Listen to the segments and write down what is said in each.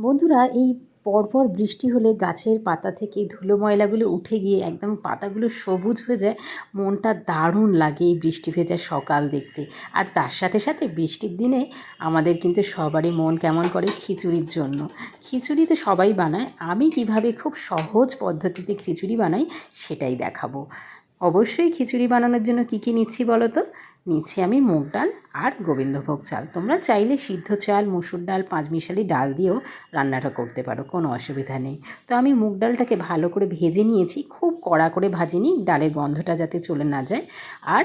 বন্ধুরা, এই পরপর বৃষ্টি হলে গাছের পাতা থেকে ধুলো ময়লাগুলো উঠে গিয়ে একদম পাতাগুলো সবুজ হয়ে যায়। মনটা দারুণ লাগে এই বৃষ্টি ভেজা সকাল দেখতে। আর তার সাথে সাথে বৃষ্টির দিনে আমাদের কিন্তু সবারই মন কেমন করে? খিচুড়ির জন্য। খিচুড়ি তো সবাই বানায়। আমি কীভাবে খুব সহজ পদ্ধতিতে খিচুড়ি বানাই সেটাই দেখাবো। অবশ্যই খিচুড়ি বানানোর জন্য কী কী নিচ্ছি বলো তো? নিচ্ছি আমি মুগ ডাল আর গোবিন্দভোগ চাল। তোমরা চাইলে সিদ্ধ চাল, মুসুর ডাল, পাঁচমিশালি ডাল দিয়েও রান্নাটা করতে পারো, কোনো অসুবিধা নেই। তো আমি মুগ ডালটাকে ভালো করে ভেজে নিয়েছি, খুব কড়া করে ভাজিনি, ডালের গন্ধটা যাতে চলে না যায়। আর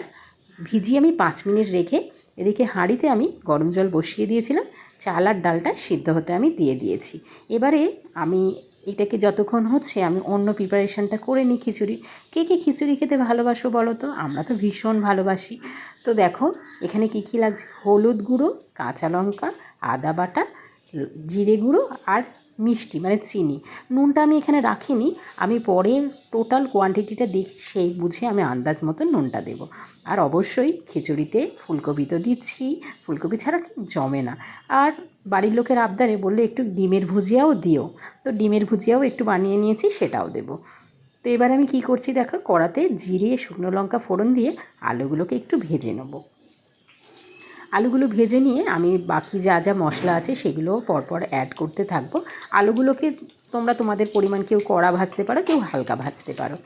ভিজিয়ে আমি পাঁচ মিনিট রেখে এদিকে হাঁড়িতে আমি গরম জল বসিয়ে দিয়েছিলাম, চাল আর ডালটা সিদ্ধ হতে আমি দিয়ে দিয়েছি। এবারে আমি এটাকে যতক্ষণ হচ্ছে আমি অন্য প্রিপারেশানটা করে নিই খিচুড়ি। কে কে খিচুড়ি খেতে ভালোবাসো বলো তো? আমরা তো ভীষণ ভালোবাসি। তো দেখো, এখানে কী কী লাগছে? হলুদ গুঁড়ো, কাঁচা লঙ্কা, আদা বাটা, জিরে গুঁড়ো আর মিষ্টি মানে চিনি। নুনটা আমি এখানে রাখিনি। আমি পরে টোটাল কোয়ান্টিটিটা দেখে সেই বুঝে আমি আন্দাজ মতো নুনটা দেব। আর অবশ্যই খিচুড়িতে ফুলকপি তো দিচ্ছি। ফুলকপি ছাড়া জমে না। আর বাড়ির লোকের আবদারে বললে একটু ডিমের ভুজিয়াও দিও। তো ডিমের ভুজিয়াও একটু বানিয়ে নিয়েছি, সেটাও দেবো। তো এবার আমি কি করছি দেখো, কড়াতে জিরে, শুকনো লঙ্কা ফোড়ন দিয়ে আলুগুলোকে একটু ভেজে নেব। আলুগুলো ভেজে নিয়ে আমি বাকি যা যা মশলা আছে সেগুলো পরপর অ্যাড করতে থাকব। আলুগুলোকে তোমরা তোমাদের পরিমাণ কেউ কড়া ভাজতে পারো, কেউ হালকা ভাজতে পারো।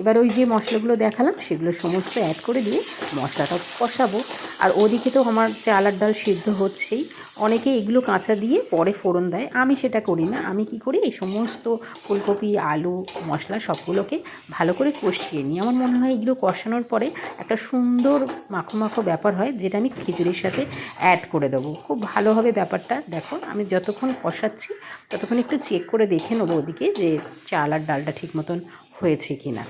এবার ওই যে মশলাগুলো দেখালাম, সেগুলো সমস্ত অ্যাড করে দিয়ে মশলাটা কষাবো। আর ওদিকে তো আমার চাল আর ডাল সিদ্ধ হচ্ছেই। অনেকে এগুলো কাঁচা দিয়ে পরে ফোড়ন দেয়। আমি সেটা করি না। আমি কি করি, এই সমস্ত ফুলকপি, আলু, মশলা সবগুলোকে ভালো করে কষিয়ে নিই। আমার মনে হয় এগুলো কষানোর পরে একটা সুন্দর মাখো মাখো ব্যাপার হয়, যেটা আমি খিচুড়ির সাথে অ্যাড করে দেবো। খুব ভালো হবে ব্যাপারটা। দেখো, আমি যতক্ষণ কষাচ্ছি, ততক্ষণ একটু চেক করে দেখে নেব ওদিকে যে চাল আর ডালটা ঠিক মতন হয়েছে কি না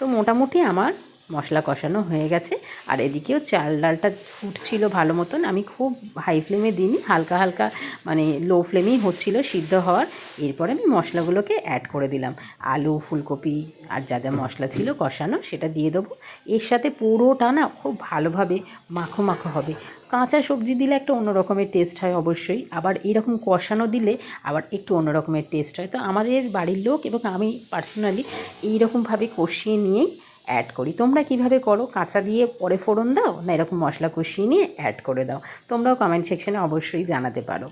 তো মোটামুটি আমার মশলা কষানো হয়ে গেছে। আর এদিকেও চাল ডালটা ফুটছিল ভালো মতন। আমি খুব হাই ফ্লেমে দিইনি, হালকা হালকা মানে লো ফ্লেমেই হচ্ছিল সিদ্ধ হওয়ার। এরপরে আমি মশলাগুলোকে অ্যাড করে দিলাম। আলু, ফুলকপি আর যা যা মশলা ছিল কষানো, সেটা দিয়ে দেবো। এর সাথে পুরোটা না খুব ভালোভাবে মাখো মাখো হবে। কাঁচা সবজি দিলে একটা অন্য রকমের টেস্ট হয় অবশ্যই, আবার এরকম কষানো দিলে আবার একটু অন্য রকমের টেস্ট হয়। তো আমাদের বাড়ির লোক এবং আমি পার্সোনালি এইরকমভাবে কষিয়ে নিয়েই অ্যাড করি। তোমরা কীভাবে করো? কাঁচা দিয়ে পরে ফোড়ন দাও না এরকম মশলা কষিয়ে নিয়ে অ্যাড করে দাও? তোমরাও কমেন্ট সেকশানে অবশ্যই জানাতে পারো।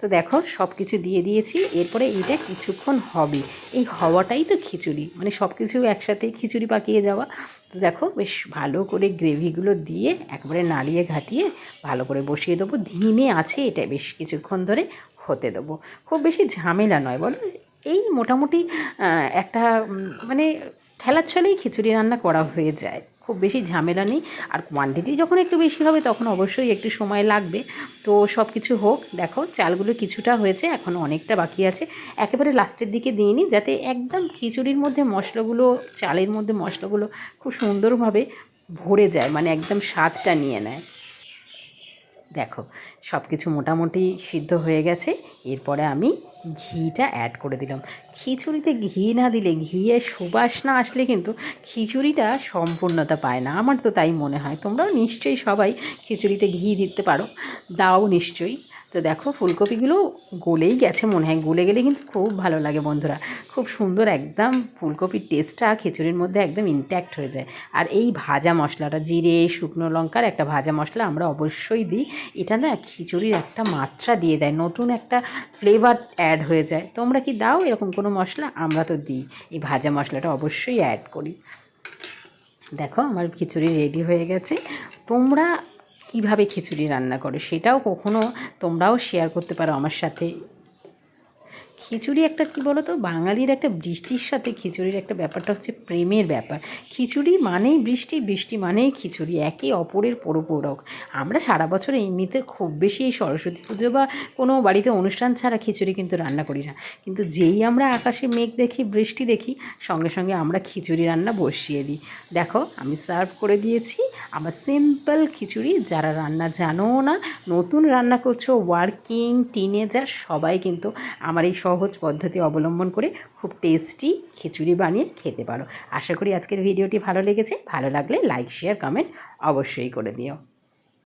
তো দেখো সব কিছু দিয়ে দিয়েছি। এরপরে এইটা কিছুক্ষণ হবে। এই হওয়াটাই তো খিচুড়ি। মানে সব কিছু একসাথে খিচুড়ি পাকিয়ে যাওয়া। তো দেখো, বেশ ভালো করে গ্রেভিগুলো দিয়ে একবারে নাড়িয়ে ঘাটিয়ে ভালো করে বসিয়ে দেবো। ধিমে আছে এটা বেশ কিছুক্ষণ ধরে হতে দেবো। খুব বেশি ঝামেলা নয়, বলো? এই মোটামুটি একটা মানে ঠেলার ছলেই খিচুড়ি রান্না করা হয়ে যায়। খুব বেশি ঝামেলা নেই। আর কোয়ান্টিটি যখন একটু বেশি হবে তখন অবশ্যই একটু সময় লাগবে। তো সব কিছু হোক, দেখো চালগুলো কিছুটা হয়েছে, এখন অনেকটা বাকি আছে। একেবারে লাস্টের দিকে দিয়ে নিই যাতে একদম খিচুড়ির মধ্যে মশলাগুলো, চালের মধ্যে মশলাগুলো খুব সুন্দরভাবে ভরে যায় মানে একদম স্বাদটা নিয়ে নেয়। দেখো সব কিছু মোটামুটি সিদ্ধ হয়ে গেছে। এরপরে আমি ঘিটা অ্যাড করে দিলাম। খিচুড়িতে ঘি না দিলে ঘিয়ের সুবাস না আসলে কিন্তু খিচুড়িটা সম্পূর্ণতা পায় না। আমার তো তাই মনে হয়। তোমরাও নিশ্চয়ই সবাই খিচুড়িতে ঘি দিতে পারো। দাও নিশ্চয়ই। তো দেখো, ফুলকপিগুলো গলেই গেছে মনে হয়। গলে গেলে কিন্তু খুব ভালো লাগে বন্ধুরা। খুব সুন্দর একদম ফুলকপির টেস্টটা খিচুড়ির মধ্যে একদম ইনট্যাক্ট হয়ে যায়। আর এই ভাজা মশলাটা, জিরে, শুকনো লঙ্কার একটা ভাজা মশলা আমরা অবশ্যই দিই। এটা না খিচুড়ির একটা মাত্রা দিয়ে দেয়। নতুন একটা ফ্লেভার অ্যাড হয়ে যায়। তোমরা কি দাও এরকম কোনো মশলা? আমরা তো দিই। এই ভাজা মশলাটা অবশ্যই অ্যাড করি। দেখো, আমার খিচুড়ি রেডি হয়ে গেছে। তোমরা কীভাবে খিচুড়ি রান্না করে সেটাও কখনো তোমরাও শেয়ার করতে পারো আমার সাথে। খিচুড়ি একটা কি বলো তো বাঙালির একটা বৃষ্টির সাথে খিচুড়ির একটা ব্যাপারটা হচ্ছে প্রেমের ব্যাপার। খিচুড়ি মানেই বৃষ্টি বৃষ্টি মানেই খিচুড়ি, একে অপরের পরিপূরক। আমরা সারা বছর এমনিতে খুব বেশি এই সরস্বতী পুজো বা কোনো বাড়িতে অনুষ্ঠান ছাড়া খিচুড়ি কিন্তু রান্না করি না। কিন্তু যেই আমরা আকাশে মেঘ দেখি, বৃষ্টি দেখি, সঙ্গে সঙ্গে আমরা খিচুড়ি রান্না বসিয়ে দিই। দেখো, আমি সার্ভ করে দিয়েছি আমার সিম্পল খিচুড়ি। যারা রান্না জানো না, নতুন রান্না করছ, ওয়ার্কিং টিনেজার, সবাই কিন্তু আমার এই সহজ পদ্ধতি অবলম্বন করে খুব টেস্টি খিচুড়ি বানিয়ে খেতে পারো। আশা করি আজকের ভিডিওটি ভালো লেগেছে। ভালো লাগলে লাইক শেয়ার কমেন্ট অবশ্যই করে দিও।